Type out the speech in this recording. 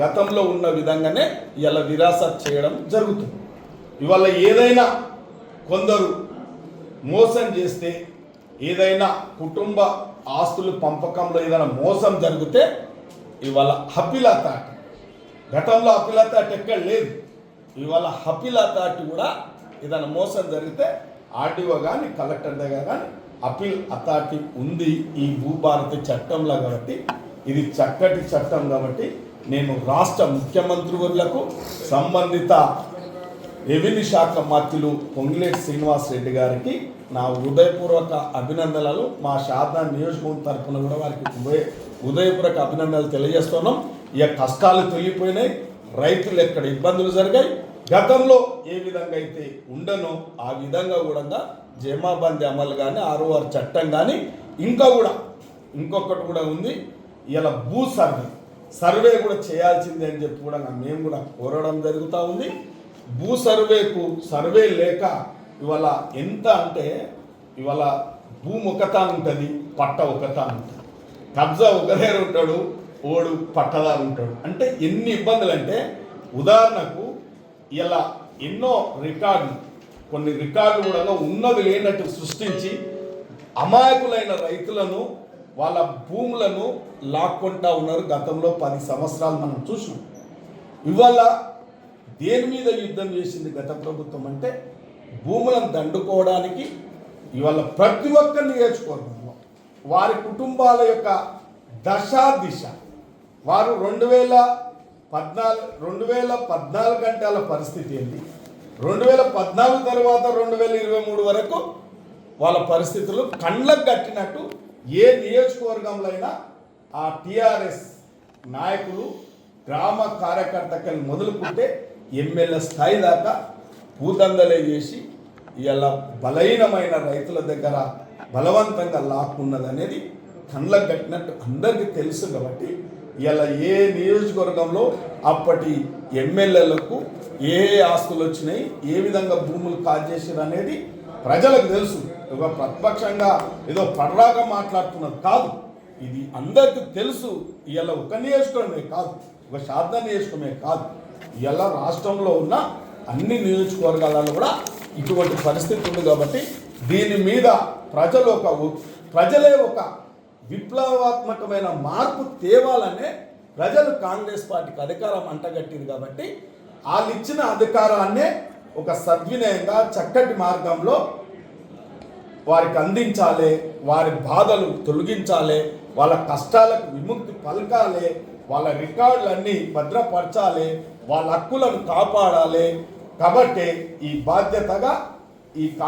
గతంలో ఉన్న విధంగానే ఇలా విరాసత్ చేయడం జరుగుతుంది. ఇవాళ ఏదైనా కొందరు మోసం చేస్తే ఏదైనా కుటుంబ ఆస్తులు పంపకంలో ఏదైనా మోసం జరిగితే ఇవాళ హపిలత గతంలో హపిలత ఎక్కడ లేదు. ఇవాళ హపిలత కూడా ఏదైనా మోసం జరిగితే ఆర్డీఓ కానీ కలెక్టర్ దగ్గర కానీ అపీల్ అథారిటీ ఉంది ఈ భూభారతి చట్టంలో కాబట్టి ఇది చక్కటి చట్టం కాబట్టి నేను రాష్ట్ర ముఖ్యమంత్రులకు సంబంధిత రెవెన్యూ శాఖ మంత్రులు పొంగిలేటి శ్రీనివాస్ రెడ్డి గారికి నా హృదయపూర్వక అభినందనలు. మా శారదా నియోజకవర్గం తరఫున కూడా వారికి హృదయపూర్వక అభినందనలు తెలియజేస్తున్నాం. ఇక కష్టాలు తొలిగిపోయినాయి. రైతులు ఎక్కడ ఇబ్బందులు జరిగాయి. గతంలో ఏ విధంగా అయితే ఉండనో ఆ విధంగా కూడా జమాబందీ అమలు కానీ ఆర్ఓఆర్ చట్టం కానీ ఇంకా కూడా ఇంకొకటి కూడా ఉంది. ఇలా భూ సర్వే. సర్వే కూడా చేయాల్సిందే అని చెప్పి కూడా మేము కూడా కోరడం జరుగుతూ ఉంది. భూ సర్వేకు సర్వే లేక ఇవాళ ఎంత అంటే ఇవాళ భూమి ఒకతాను ఉంటుంది పట్ట ఒకతాను ఉంటుంది. కబ్జా ఒకదేరు ఉంటాడు ఓడు పట్టదారు ఉంటాడు. అంటే ఎన్ని ఇబ్బందులు అంటే ఉదాహరణకు ఇలా ఎన్నో రికార్డులు కొన్ని రికార్డులు కూడా ఉన్నది లేనట్టు సృష్టించి అమాయకులైన రైతులను వాళ్ళ భూములను లాక్కుంటా ఉన్నారు గతంలో పది సంవత్సరాలు మనం చూసినాం. ఇవాళ దేని మీద యుద్ధం చేసింది గత ప్రభుత్వం అంటే భూములను దండుకోవడానికి ఇవాళ ప్రతి ఒక్క నియోజకవర్గంలో వారి కుటుంబాల యొక్క దశా దిశ. వారు రెండు వేల పద్నాలుగు రెండు వేల పద్నాలుగు గంటల పరిస్థితి ఏంటి? రెండు వేల పద్నాలుగు తర్వాత రెండు వేల ఇరవై మూడు వరకు వాళ్ళ పరిస్థితులు కళ్ళకు కట్టినట్టు ఏ నియోజకవర్గంలో అయినా ఆ టీఆర్ఎస్ నాయకులు గ్రామ కార్యకర్తకలు మొదలుకుంటే ఎమ్మెల్యే స్థాయి దాకా పూతందలే చేసి ఇలా బలహీనమైన రైతుల దగ్గర బలవంతంగా లాక్కున్నది అనేది కళ్ళకు కట్టినట్టు అందరికీ తెలుసు కాబట్టి ఇలా ఏ నియోజకవర్గంలో అప్పటి ఎమ్మెల్యేలకు ఏ ఏ ఆస్తులు వచ్చినాయి ఏ విధంగా భూములు కాజేసారు అనేది ప్రజలకు తెలుసు. ఒక ప్రతిపక్షంగా ఏదో పడరాగా మాట్లాడుతున్నది కాదు. ఇది అందరికీ తెలుసు. ఇవాళ ఒక నియోజకవర్గమే కాదు. ఒక శారద నియోజకమే కాదు. ఇలా రాష్ట్రంలో ఉన్న అన్ని నియోజకవర్గాలలో కూడా ఇటువంటి పరిస్థితి ఉంది కాబట్టి దీని మీద ప్రజలు ఒక ప్రజలే ఒక విప్లవాత్మకమైన మార్పు తేవాలనే ప్రజలు కాంగ్రెస్ పార్టీకి అధికారం అంటగట్టింది కాబట్టి వాళ్ళు ఇచ్చిన అధికారాన్నే ఒక సద్వినయంగా చక్కటి మార్గంలో వారికి అందించాలి వారి బాధలు తొలగించాలి వాళ్ళ కష్టాలకు విముక్తి పలకాలి వాళ్ళ రికార్డులన్నీ భద్రపరచాలి వాళ్ళ హక్కులను కాపాడాలి. కాబట్టి ఈ బాధ్యతగా ఈ